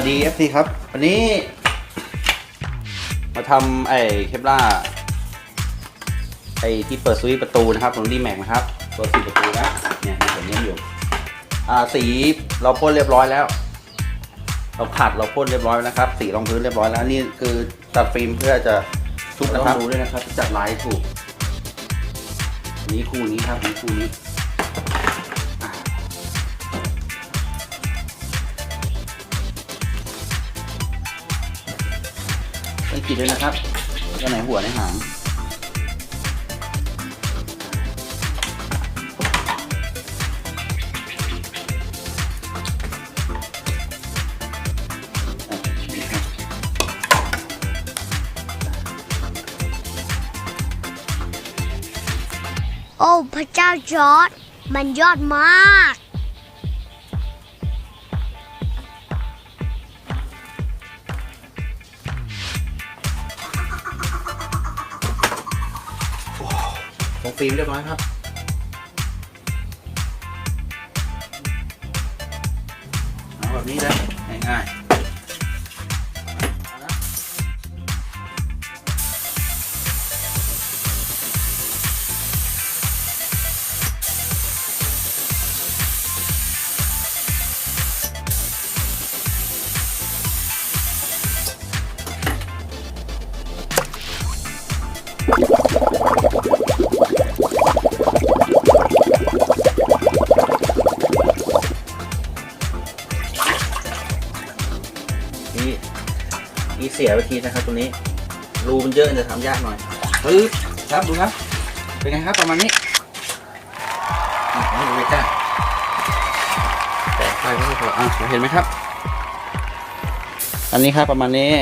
วัสดี FC ครับ วันนี้ มาทำไอ้เคปล่าไอ้ที่เปิดสวิตช์ประตูนะครับของดีแม็กนะครับตัวสีประตูนะเนี่ยมีตัวนี้อยู่ อ่าสีเราพ่นเรียบร้อยแล้ว เราขัดเราพ่นเรียบร้อยแล้วนะครับ สีรองพื้นเรียบร้อยแล้วนี่คือตัดฟิล์มเพื่อจะชุบนะครับดูด้วยนะครับจัดลายให้ถูกอันนี้คู่นี้ครับอันนี้คู่นี้ ต้กินด้วยนะครับก็ไหนหัวไหนหางโอ้ พระเจ้าจอร์ดมันยอดมาก ฟิล์มเรียบร้อยครับ เอาแบบนี้เลยง่ายๆ นี่เสียไปทีนะครับตรงนี้รูมันเยอะจะทำยากหน่อยปึ๊บครับดูครับ เป็นไงครับประมาณนี้อ่ดูใกล้ๆแตะไฟไม่พออะเห็นไหมครับ อันนี้ครับประมาณนี้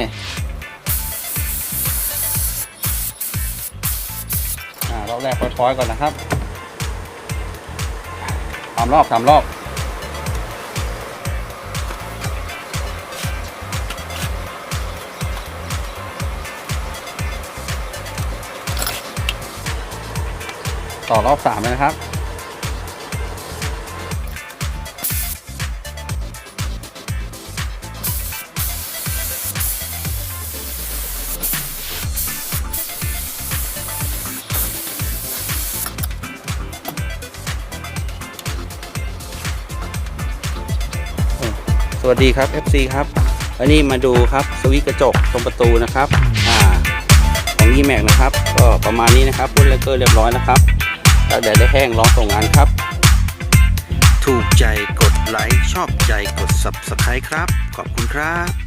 อ่ารอบแรกพอยๆก่อนนะครับสามรอบสามรอบ ต่อรอบสามเลยนะครับ สวัสดีครับ FC ครับอันนี้มาดูครับสวิตกระจกตรงประตูนะครับ อ่าของยี่แม็กนะครับ ก็ประมาณนี้นะครับพุ่นเลเกอร์เรียบร้อยนะครับ แล้วเดี๋ยวได้แห้งรอส่งงานครับ ถูกใจกดไลค์ชอบใจกด Subscribe ครับ ขอบคุณครับ